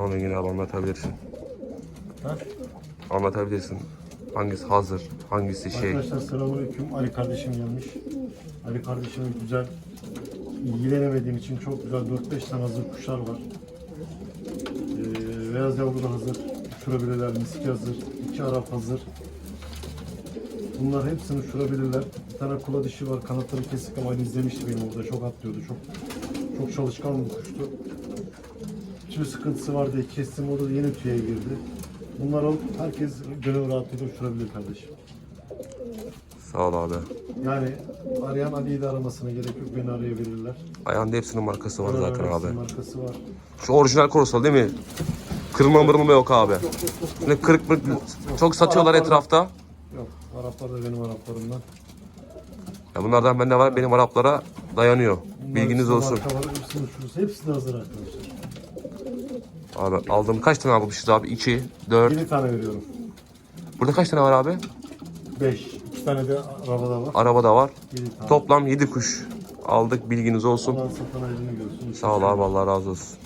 Onu yine abi anlatabilirsin. Ha? Anlatabilirsin. Hangisi hazır, hangisi şey. Arkadaşlar selamünaleyküm. Ali kardeşim gelmiş. Ali kardeşimin güzel ilgilenemediğim için çok güzel 4-5 tane hazır kuşlar var. Ee, beyaz yavru da hazır. Uçurabilirler. Miski hazır. iki Arap hazır. Bunlar hepsini uçurabilirler. Bir tane kula dişi var. Kanatları kesik ama izlemişti benim orada. Çok atlıyordu. Çok çok çalışkan bir kuştu. Tüy sıkıntısı var diye kestim. O da yeni tüye girdi. Bunlar alıp herkes gönül rahatlığıyla uçurabilir kardeşim. Sağ ol abi. Yani arayan Ali'yi de aramasına gerek yok. Beni arayabilirler. Ayağında hepsinin markası var zaten abi. Markası var. Şu orijinal korusal değil mi? Kırılma mırılma yok abi. Ne kırık mırık çok satıyorlar etrafta. Yok. Araplar da benim Araplarımdan. Ya bunlardan bende var benim Araplara dayanıyor. Bunlar Bilginiz olsun. Marka var. Hepsini uçururuz. Hepsi de hazır arkadaşlar. Abi aldım kaç tane almışız abi? 2, 4. 7 tane veriyorum. Burada kaç tane var abi? 5. 2 tane de arabada var. Arabada var. 7 tane. Toplam 7 kuş aldık bilginiz olsun. Alan satan elini görsün. Sağ ol abi Allah razı olsun.